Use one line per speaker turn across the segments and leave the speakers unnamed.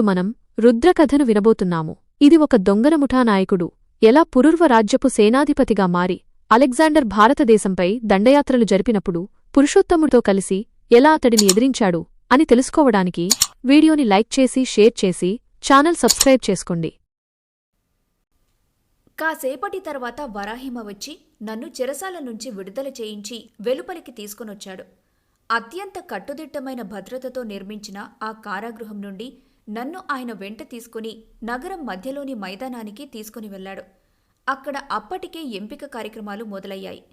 మనం రుద్రకథను వినబోతున్నాము. ఇది ఒక దొంగల ముఠానాయకుడు. ఎలా పురుర్వ రాజ్యపు సేనాధిపతిగా మారి అలెగ్జాండర్ భారతదేశంపై దండయాత్రలు జరిపినప్పుడు పురుషోత్తముడితో కలిసి ఎలా అతడిని ఎదిరించాడు అని తెలుసుకోవడానికి వీడియోని లైక్ చేసి షేర్ చేసి ఛానల్ సబ్స్క్రైబ్ చేసుకోండి.
కాసేపటి తర్వాత వరాహిమ వచ్చి నన్ను చెరసాల నుంచి విడుదల చేయించి వెలుపలికి తీసుకొనొచ్చాడు. అత్యంత కట్టుదిట్టమైన భద్రతతో నిర్మించిన ఆ కారాగృహం నుండి నన్ను ఆయన వెంట తీసుకుని నగరం మధ్యలోని మైదానానికి తీసుకుని వెళ్ళాడు. అక్కడ అప్పటికే ఎంపిక కార్యక్రమాలు మొదలయ్యాయి.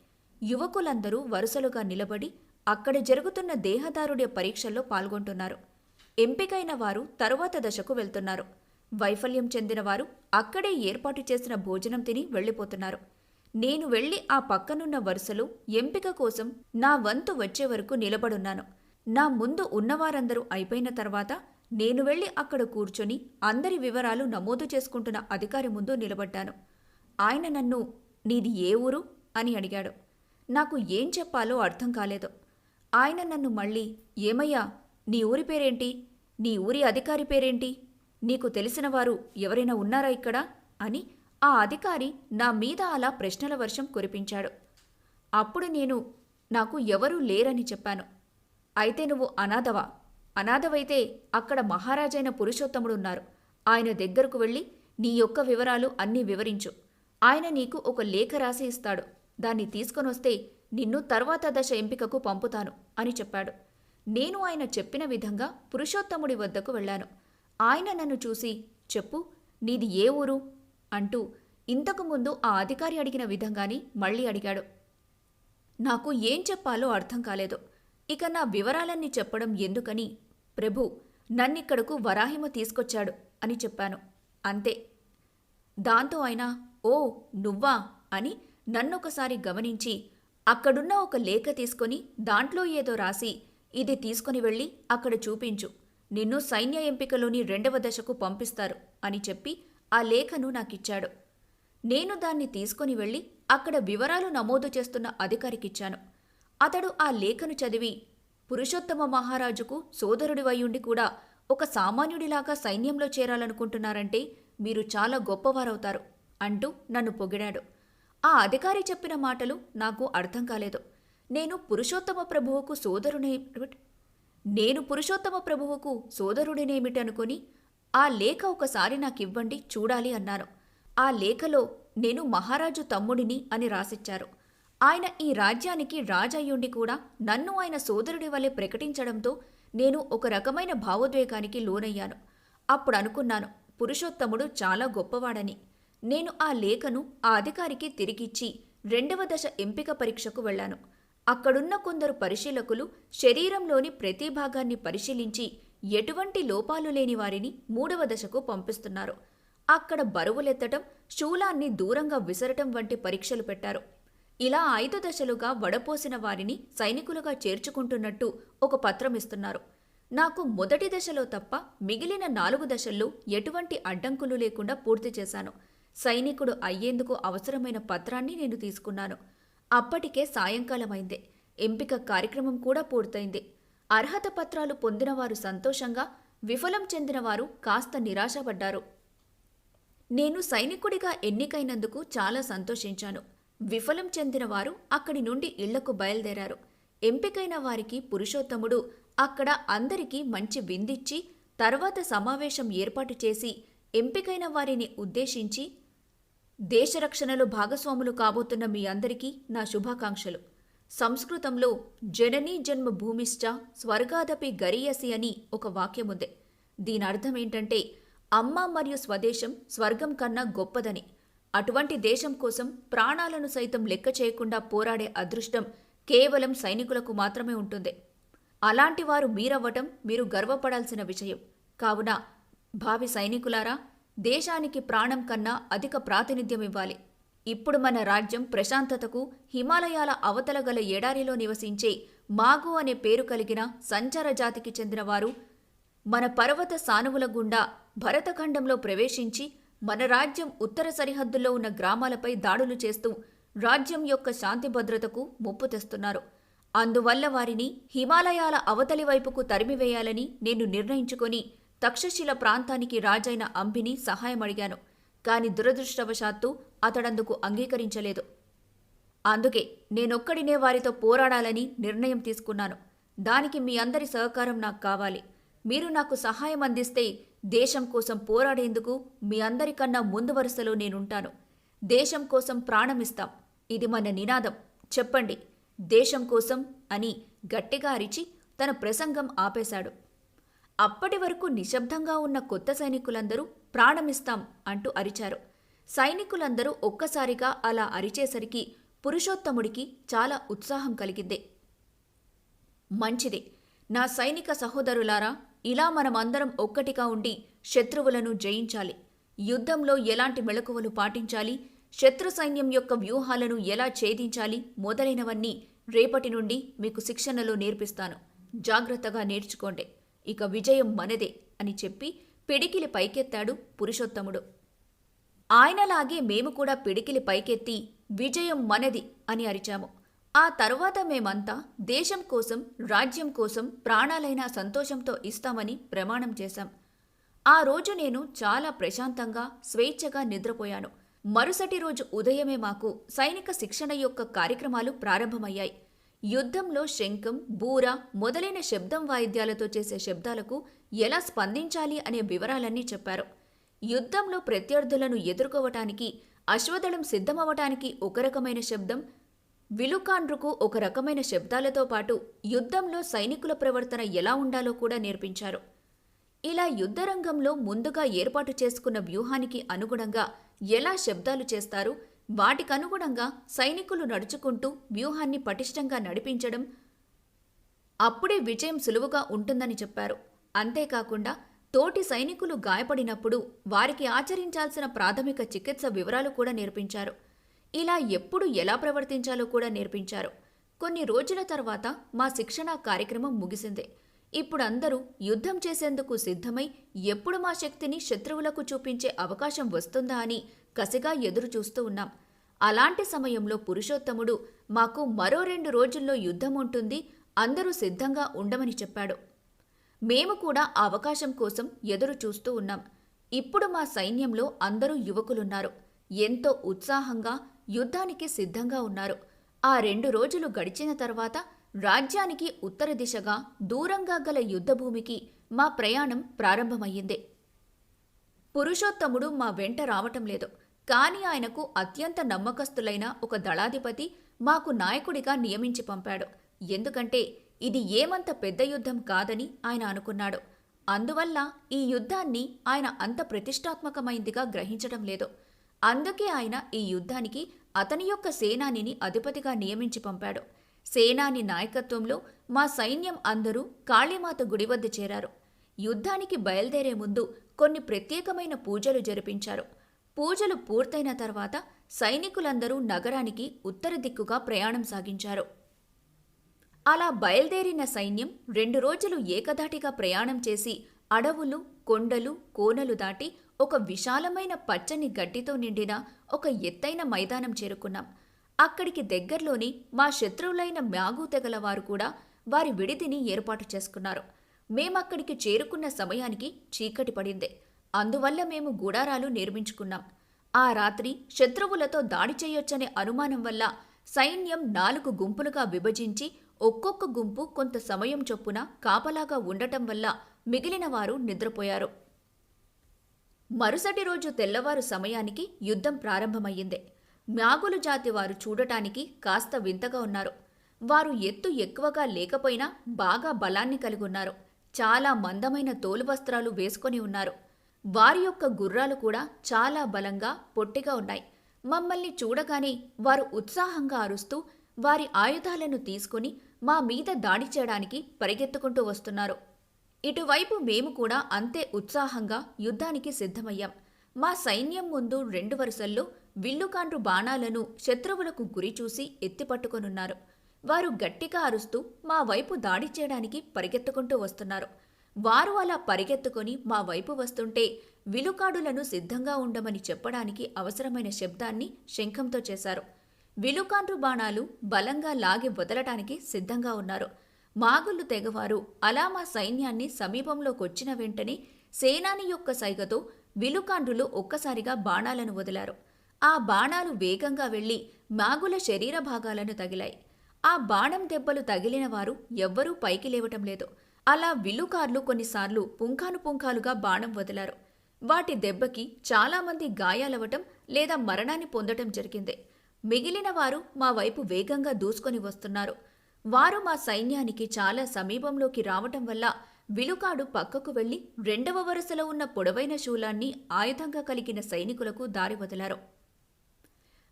యువకులందరూ వరుసలుగా నిలబడి అక్కడ జరుగుతున్న దేహదారుడి పరీక్షల్లో పాల్గొంటున్నారు. ఎంపికైన వారు తరువాత దశకు వెళ్తున్నారు. వైఫల్యం చెందినవారు అక్కడే ఏర్పాటు చేసిన భోజనం తిని వెళ్ళిపోతున్నారు. నేను వెళ్ళి ఆ పక్కనున్న వరుసలో ఎంపిక కోసం నా వంతు వచ్చే వరకు నిలబడున్నాను. నా ముందు ఉన్నవారందరూ అయిపోయిన తర్వాత నేను వెళ్ళి అక్కడ కూర్చొని అందరి వివరాలు నమోదు చేసుకుంటున్న అధికారి ముందు నిలబడ్డాను. ఆయన నన్ను నీది ఏ ఊరు? అని అడిగాడు. నాకు ఏం చెప్పాలో అర్థం కాలేదు. ఆయన నన్ను మళ్ళీ ఏమయ్యా నీ ఊరి పేరేంటి? నీ ఊరి అధికారి పేరేంటి? నీకు తెలిసిన వారు ఎవరైనా ఉన్నారా ఇక్కడ? అని ఆ అధికారి నా మీద అలా ప్రశ్నల వర్షం కురిపించాడు. అప్పుడు నేను నాకు ఎవరూ లేరని చెప్పాను. అయితే నువ్వు అనాథవా? అనాథవైతే అక్కడ మహారాజైన పురుషోత్తముడు ఉన్నారు ఆయన దగ్గరకు వెళ్ళి నీ యొక్క వివరాలు అన్నీ వివరించు. ఆయన నీకు ఒక లేఖ రాసి ఇస్తాడు. దాన్ని తీసుకొనొస్తే నిన్ను తర్వాత దశ ఎంపికకు పంపుతాను అని చెప్పాడు. నేను ఆయన చెప్పిన విధంగా పురుషోత్తముడి వద్దకు వెళ్ళాను. ఆయన నన్ను చూసి చెప్పు నీది ఏ ఊరు? అంటూ ఇంతకుముందు ఆ అధికారి అడిగిన విధంగాని మళ్ళీ అడిగాడు. నాకు ఏం చెప్పాలో అర్థం కాలేదు. ఇక నా వివరాలన్నీ చెప్పడం ఎందుకని ప్రభు నన్నిక్కడకు వరాహిమ తీసుకొచ్చాడు అని చెప్పాను. అంతే. దాంతో ఆయన ఓ నువ్వా? అని నన్నొకసారి గమనించి అక్కడున్న ఒక లేఖ తీసుకొని దాంట్లో ఏదో రాసి ఇది తీసుకుని వెళ్ళి అక్కడ చూపించు. నిన్ను సైన్య ఎంపికలోని రెండవ దశకు పంపిస్తారు అని చెప్పి ఆ లేఖను నాకిచ్చాడు. నేను దాన్ని తీసుకొని వెళ్ళి అక్కడ వివరాలు నమోదు చేస్తున్న అధికారికిచ్చాను. అతడు ఆ లేఖను చదివి పురుషోత్తమ మహారాజుకు సోదరుడివయ్యుండి కూడా ఒక సామాన్యుడిలాగా సైన్యంలో చేరాలనుకుంటున్నారంటే మీరు చాలా గొప్పవారవుతారు అంటూ నన్ను పొగిడాడు. ఆ అధికారి చెప్పిన మాటలు నాకు అర్థం కాలేదు. నేను పురుషోత్తమ ప్రభువుకు సోదరునే నేను పురుషోత్తమ ప్రభువుకు సోదరుడినేమిటనుకొని ఆ లేఖ ఒకసారి నాకివ్వండి చూడాలి అన్నాను. ఆ లేఖలో నేను మహారాజు తమ్ముడిని అని రాసిచ్చారు. ఆయన ఈ రాజ్యానికి రాజయ్యుండి కూడా నన్ను ఆయన సోదరుడి వలె ప్రకటించడంతో నేను ఒక రకమైన భావోద్వేగానికి లోనయ్యాను. అప్పుడు అనుకున్నాను పురుషోత్తముడు చాలా గొప్పవాడని. నేను ఆ లేఖను ఆ అధికారికి తిరిగిచ్చి రెండవ దశ ఎంపిక పరీక్షకు వెళ్ళాను. అక్కడున్న కొందరు పరిశీలకులు శరీరంలోని ప్రతి భాగాన్ని పరిశీలించి ఎటువంటి లోపాలు లేని వారిని మూడవ దశకు పంపిస్తున్నారు. అక్కడ బరువులెత్తటం శూలాన్ని దూరంగా విసరటం వంటి పరీక్షలు పెట్టారు. ఇలా ఐదు దశలుగా వడపోసిన వారిని సైనికులుగా చేర్చుకుంటున్నట్టు ఒక పత్రం ఇస్తున్నారు. నాకు మొదటి దశలో తప్ప మిగిలిన నాలుగు దశల్లో ఎటువంటి అడ్డంకులు లేకుండా పూర్తి చేశాను. సైనికుడు అయ్యేందుకు అవసరమైన పత్రాన్ని నేను తీసుకున్నాను. అప్పటికే సాయంకాలమైందే. ఎంపిక కార్యక్రమం కూడా పూర్తయింది. అర్హత పత్రాలు పొందినవారు సంతోషంగా విఫలం చెందినవారు కాస్త నిరాశపడ్డారు. నేను సైనికుడిగా ఎన్నికైనందుకు చాలా సంతోషించాను. విఫలం చెందిన వారు అక్కడి నుండి ఇళ్ళకు బయలుదేరారు. ఎంపికైన వారికి పురుషోత్తముడు అక్కడ అందరికీ మంచి విందిచ్చి తర్వాత సమావేశం ఏర్పాటు చేసి ఎంపికైన వారిని ఉద్దేశించి దేశరక్షణలో భాగస్వాములు కాబోతున్న మీ అందరికీ నా శుభాకాంక్షలు. సంస్కృతంలో జననీ జన్మ భూమిశ్చ స్వర్గాదపి గరీయసి అని ఒక వాక్యముంది. దీని అర్థం ఏంటంటే అమ్మ మరియు స్వదేశం స్వర్గం కన్నా గొప్పదని. అటువంటి దేశం కోసం ప్రాణాలను సైతం లెక్క చేయకుండా పోరాడే అదృష్టం కేవలం సైనికులకు మాత్రమే ఉంటుంది. అలాంటి వారు మీరవ్వటం మీరు గర్వపడాల్సిన విషయం. కావున భావి సైనికులారా దేశానికి ప్రాణం కన్నా అధిక ప్రాతినిధ్యం ఇవ్వాలి. ఇప్పుడు మన రాజ్యం ప్రశాంతతకు హిమాలయాల అవతల గల ఎడారిలో నివసించే మాగు అనే పేరు కలిగిన సంచార జాతికి చెందిన వారు మన పర్వత సానువుల గుండా భరతఖండంలో ప్రవేశించి మన రాజ్యం ఉత్తర సరిహద్దుల్లో ఉన్న గ్రామాలపై దాడులు చేస్తూ రాజ్యం యొక్క శాంతి భద్రతకు ముప్పు తెస్తున్నారు. అందువల్ల వారిని హిమాలయాల అవతలి వైపుకు తరిమివేయాలని నేను నిర్ణయించుకొని తక్షశిల ప్రాంతానికి రాజైన అంబిని సహాయం అడిగాను. కాని దురదృష్టవశాత్తు అతడందుకు అంగీకరించలేదు. అందుకే నేనొక్కడినే వారితో పోరాడాలని నిర్ణయం తీసుకున్నాను. దానికి మీ అందరి సహకారం నాకు కావాలి. మీరు నాకు సహాయం అందిస్తే దేశం కోసం పోరాడేందుకు మీ అందరికన్నా ముందు వరుసలో నేనుంటాను. దేశం కోసం ప్రాణమిస్తాం. ఇది మన నినాదం. చెప్పండి దేశం కోసం అని గట్టిగా అరిచి తన ప్రసంగం ఆపేశాడు. అప్పటి వరకు నిశ్శబ్దంగా ఉన్న కొత్త సైనికులందరూ ప్రాణమిస్తాం అంటూ అరిచారు. సైనికులందరూ ఒక్కసారిగా అలా అరిచేసరికి పురుషోత్తముడికి చాలా ఉత్సాహం కలిగింది. మంచిది. నా సైనిక సహోదరులారా ఇలా మనమందరం ఒక్కటిగా ఉండి శత్రువులను జయించాలి. యుద్ధంలో ఎలాంటి మెళకువలు పాటించాలి? శత్రు సైన్యం యొక్క వ్యూహాలను ఎలా ఛేదించాలి? మొదలైనవన్నీ రేపటి నుండి మీకు శిక్షణలో నేర్పిస్తాను. జాగ్రత్తగా నేర్చుకోండి. ఇక విజయం మనదే అని చెప్పి పిడికిలి పైకెత్తాడు పురుషోత్తముడు. ఆయనలాగే మేము కూడా పిడికిలి పైకెత్తి విజయం మనది అని అరిచాము. ఆ తరువాత మేమంతా దేశం కోసం రాజ్యం కోసం ప్రాణాలైన సంతోషంతో ఇస్తామని ప్రమాణం చేశాం. ఆ రోజు నేను చాలా ప్రశాంతంగా స్వేచ్ఛగా నిద్రపోయాను. మరుసటి రోజు ఉదయమే మాకు సైనిక శిక్షణ యొక్క కార్యక్రమాలు ప్రారంభమయ్యాయి. యుద్ధంలో శంఖం బూర మొదలైన శబ్దం వాయిద్యాలతో చేసే శబ్దాలకు ఎలా స్పందించాలి అనే వివరాలన్నీ చెప్పారు. యుద్ధంలో ప్రత్యర్థులను ఎదుర్కోవటానికి అశ్వదళం సిద్ధమవటానికి ఒక రకమైన శబ్దం విలుకాండ్రుకు ఒక రకమైన శబ్దాలతో పాటు యుద్ధంలో సైనికుల ప్రవర్తన ఎలా ఉండాలో కూడా నేర్పించారు. ఇలా యుద్ధరంగంలో ముందుగా ఏర్పాటు చేసుకున్న వ్యూహానికి అనుగుణంగా ఎలా శబ్దాలు చేస్తారు వాటికనుగుణంగా సైనికులు నడుచుకుంటూ వ్యూహాన్ని పటిష్టంగా నడిపించడం అప్పుడే విజయం సులువుగా ఉంటుందని చెప్పారు. అంతేకాకుండా తోటి సైనికులు గాయపడినప్పుడు వారికి ఆచరించాల్సిన ప్రాథమిక చికిత్స వివరాలు కూడా నేర్పించారు. ఇలా ఎప్పుడు ఎలా ప్రవర్తించాలో కూడా నేర్పించారు. కొన్ని రోజుల తర్వాత మా శిక్షణా కార్యక్రమం ముగిసింది. ఇప్పుడు అందరూ యుద్ధం చేసేందుకు సిద్ధమై ఎప్పుడు మా శక్తిని శత్రువులకు చూపించే అవకాశం వస్తుందా అని కసిగా ఎదురు చూస్తూ ఉన్నాం. అలాంటి సమయంలో పురుషోత్తముడు మాకు మరో రెండు రోజుల్లో యుద్ధం ఉంటుంది అందరూ సిద్ధంగా ఉండమని చెప్పాడు. మేము కూడా ఆ అవకాశం కోసం ఎదురు చూస్తూ ఉన్నాం. ఇప్పుడు మా సైన్యంలో అందరూ యువకులున్నారు. ఎంతో ఉత్సాహంగా యుద్ధానికి సిద్ధంగా ఉన్నారు. ఆ రెండు రోజులు గడిచిన తర్వాత రాజ్యానికి ఉత్తర దిశగా దూరంగా గల యుద్ధభూమికి మా ప్రయాణం ప్రారంభమయ్యింది. పురుషోత్తముడు మా వెంట రావటం లేదు. కాని ఆయనకు అత్యంత నమ్మకస్తులైన ఒక దళాధిపతి మాకు నాయకుడిగా నియమించి పంపాడు. ఎందుకంటే ఇది ఏమంత పెద్ద యుద్ధం కాదని ఆయన అనుకున్నాడు. అందువల్ల ఈ యుద్ధాన్ని ఆయన అంత ప్రతిష్టాత్మకమైందిగా గ్రహించడం లేదు. అందుకే ఆయన ఈ యుద్ధానికి అతని యొక్క సేనానిని అధిపతిగా నియమించి పంపాడు. సేనాని నాయకత్వంలో మా సైన్యం అందరూ కాళీమాత గుడి వద్ద చేరారు. యుద్ధానికి బయలుదేరే ముందు కొన్ని ప్రత్యేకమైన పూజలు జరిపించారు. పూజలు పూర్తయిన తర్వాత సైనికులందరూ నగరానికి ఉత్తర దిక్కుగా ప్రయాణం సాగించారు. అలా బయలుదేరిన సైన్యం రెండు రోజులు ఏకధాటిగా ప్రయాణం చేసి అడవులు కొండలు కోనలు దాటి ఒక విశాలమైన పచ్చని గడ్డితో నిండిన ఒక ఎత్తైన మైదానం చేరుకున్నాం. అక్కడికి దగ్గరలోని మా శత్రువులైన మ్యాగు తెగల వారు కూడా వారి విడిదిని ఏర్పాటు చేసుకున్నారు. మేమక్కడికి చేరుకున్న సమయానికి చీకటి పడింది. అందువల్ల మేము గుడారాలు నిర్మించుకున్నాం. ఆ రాత్రి శత్రువులతో దాడి చేయొచ్చనే అనుమానం వల్ల సైన్యం నాలుగు గుంపులుగా విభజించి ఒక్కొక్క గుంపు కొంత సమయం చొప్పున కాపలాగా ఉండటం వల్ల మిగిలిన వారు నిద్రపోయారు. మరుసటి రోజు తెల్లవారు సమయానికి యుద్ధం ప్రారంభమయ్యింది. మ్యాగులు జాతి వారు చూడటానికి కాస్త వింతగా ఉన్నారు. వారు ఎత్తు ఎక్కువగా లేకపోయినా బాగా బలాన్ని కలిగి ఉన్నారు చాలా మందమైన తోలు వస్త్రాలు వేసుకొని ఉన్నారు. వారి యొక్క గుర్రాలు కూడా చాలా బలంగా పొట్టిగా ఉన్నాయి. మమ్మల్ని చూడగానే వారు ఉత్సాహంగా అరుస్తూ వారి ఆయుధాలను తీసుకుని మా మీద దాడి చేయడానికి పరిగెత్తుకుంటూ వస్తున్నారు. ఇటువైపు మేము కూడా అంతే ఉత్సాహంగా యుద్ధానికి సిద్ధమయ్యాం. మా సైన్యం ముందు రెండు వరుసల్లో విల్లుకాండ్రు బాణాలను శత్రువులకు గురిచూసి ఎత్తిపట్టుకొనున్నారు వారు గట్టిగా అరుస్తూ మా వైపు దాడి చేయడానికి పరిగెత్తుకుంటూ వస్తున్నారు. వారు అలా పరిగెత్తుకొని మా వైపు వస్తుంటే విలుకాడులను సిద్ధంగా ఉండమని చెప్పడానికి అవసరమైన శబ్దాన్ని శంఖంతో చేశారు. విలుకాండ్రు బాణాలు బలంగా లాగి వదలటానికి సిద్ధంగా ఉన్నారు. మాగుళ్ళు తెగవారు. అలా మా సైన్యాన్ని సమీపంలోకొచ్చిన వెంటనే సేనాని యొక్క సైగతో విలుకాండ్రులు ఒక్కసారిగా బాణాలను వదిలారు. ఆ బాణాలు వేగంగా వెళ్ళి మాగుల శరీర భాగాలను తగిలాయి. ఆ బాణం దెబ్బలు తగిలిన వారు ఎవ్వరూ పైకి లేవటం లేదు. అలా విల్లుకార్లు కొన్నిసార్లు పుంఖాను పుంఖాలుగా బాణం వదిలారు. వాటి దెబ్బకి చాలామంది గాయాలవటం లేదా మరణాన్ని పొందటం జరిగింది. మిగిలిన వారు మా వైపు వేగంగా దూసుకొని వస్తున్నారు. వారు మా సైన్యానికి చాలా సమీపంలోకి రావటం వల్ల విలుకాడు పక్కకు వెళ్ళి రెండవ వరుసలో ఉన్న పొడవైన శూలాన్ని ఆయుధంగా కలిగిన సైనికులకు దారి వదిలారు.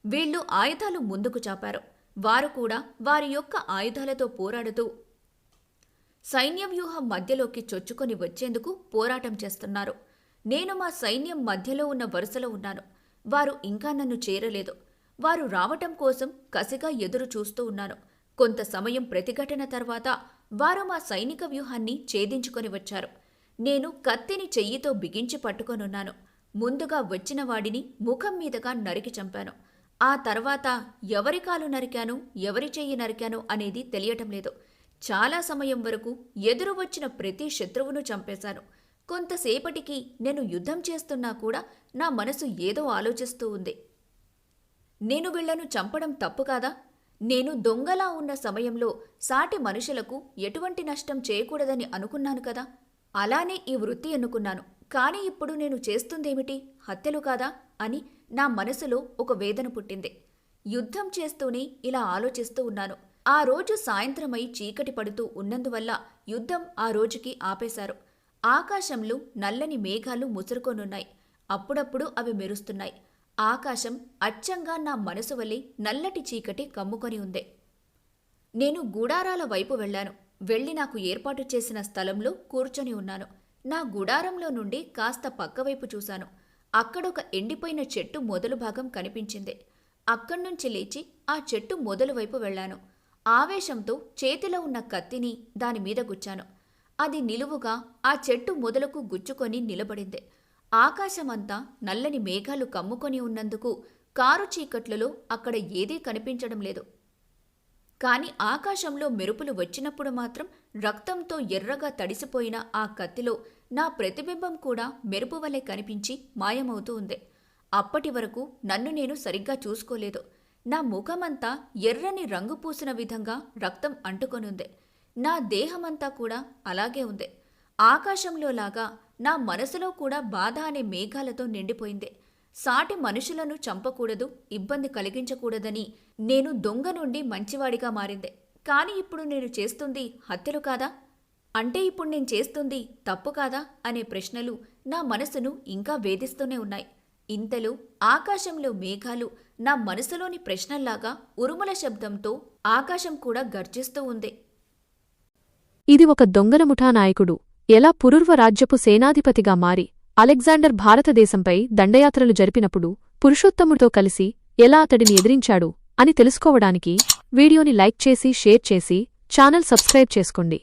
వీళ్ళు ఆయుధాలు ముందుకు చాపారు. వారు కూడా వారి యొక్క ఆయుధాలతో పోరాడుతూ సైన్య వ్యూహం మధ్యలోకి చొచ్చుకొని వచ్చేందుకు పోరాటం చేస్తున్నారు. నేను మా సైన్యం మధ్యలో ఉన్న వరుసలో ఉన్నాను. వారు ఇంకా నన్ను చేరలేదు. వారు రావటం కోసం కసిగా ఎదురు చూస్తూ ఉన్నాను కొంత సమయం ప్రతిఘటన తర్వాత వారు మా సైనిక వ్యూహాన్ని ఛేదించుకొని వచ్చారు. నేను కత్తిని చెయ్యితో బిగించి పట్టుకొనున్నాను. ముందుగా వచ్చిన వాడిని ముఖం మీదుగా నరికి చంపాను. ఆ తర్వాత ఎవరి కాలు నరికాను ఎవరి చెయ్యి నరికాను అనేది తెలియటం లేదు. చాలా సమయం వరకు ఎదురు వచ్చిన ప్రతి శత్రువును చంపేశాను. కొంతసేపటికి నేను యుద్ధం చేస్తున్నా కూడా నా మనసు ఏదో ఆలోచిస్తూ ఉంది. నేను వీళ్ళను చంపడం తప్పు కాదా? నేను దొంగలా ఉన్న సమయంలో సాటి మనుషులకు ఎటువంటి నష్టం చేయకూడదని అనుకున్నాను కదా. అలానే ఈ వృత్తి ఎన్నుకున్నాను. కానీ ఇప్పుడు నేను చేస్తుందేమిటి? హత్యలు కాదా? అని నా మనసులో ఒక వేదన పుట్టింది. యుద్ధం చేస్తూనే ఇలా ఆలోచిస్తూ ఉన్నాను. ఆ రోజు సాయంత్రమై చీకటి పడుతూ ఉన్నందువల్ల యుద్ధం ఆ రోజుకి ఆపేశారు. ఆకాశంలో నల్లని మేఘాలు ముసురుకొనున్నాయి. అప్పుడప్పుడు అవి మెరుస్తున్నాయి. ఆకాశం అచ్చంగా నా మనసు వలె నల్లటి చీకటి కమ్ముకొని ఉంది. నేను గుడారాల వైపు వెళ్ళాను. వెళ్ళి నాకు ఏర్పాటు చేసిన స్థలంలో కూర్చొని ఉన్నాను. నా గుడారంలో నుండి కాస్త పక్కవైపు చూశాను. అక్కడొక ఎండిపోయిన చెట్టు మొదలు భాగం కనిపించింది. అక్కడ్నుంచి లేచి ఆ చెట్టు మొదలు వైపు వెళ్ళాను. ఆవేశంతో చేతిలో ఉన్న కత్తిని దానిమీద గుచ్చాను. అది నిలువుగా ఆ చెట్టు మొదలకు గుచ్చుకొని నిలబడింది. ఆకాశమంతా నల్లని మేఘాలు కమ్ముకొని ఉన్నందుకు కారు చీకట్లలో అక్కడ ఏదీ కనిపించడం లేదు. కాని ఆకాశంలో మెరుపులు వచ్చినప్పుడు మాత్రం రక్తంతో ఎర్రగా తడిసిపోయిన ఆ కత్తిలో నా ప్రతిబింబం కూడా మెరుపు వలె కనిపించి మాయమవుతూ ఉంది. అప్పటి వరకు నన్ను నేను సరిగ్గా చూసుకోలేదు. నా ముఖమంతా ఎర్రని రంగు పూసిన విధంగా రక్తం అంటుకొనుంది. నా దేహమంతా కూడా అలాగే ఉంది. ఆకాశంలో లాగా నా మనసులో కూడా బాధ అనే మేఘాలతో నిండిపోయింది. సాటి మనుషులను చంపకూడదు ఇబ్బంది కలిగించకూడదని నేను దొంగ నుండి మంచివాడిగా మారింది. కాని ఇప్పుడు నేను చేస్తుంది హత్యలు కాదా? అంటే ఇప్పుడు నేను చేస్తుంది తప్పు కాదా? అనే ప్రశ్నలు నా మనసును ఇంకా వేధిస్తూనే ఉన్నాయి. ఇంతలో ఆకాశంలో మేఘాలు నా మనసులోని ప్రశ్నల్లాగా ఉరుముల శబ్దంతో ఆకాశం కూడా గర్జిస్తూ ఉంది.
ఇది ఒక దొంగల ముఠా నాయకుడు ఎలా పురుర్వ రాజ్యపు సేనాధిపతిగా మారి అలెగ్జాండర్ భారతదేశంపై దండయాత్రలు జరిపినప్పుడు పురుషోత్తముడితో కలిసి ఎలా అతడిని ఎదిరించాడు అని తెలుసుకోవడానికి వీడియోని లైక్ చేసి షేర్ చేసి ఛానల్ సబ్స్క్రైబ్ చేసుకోండి.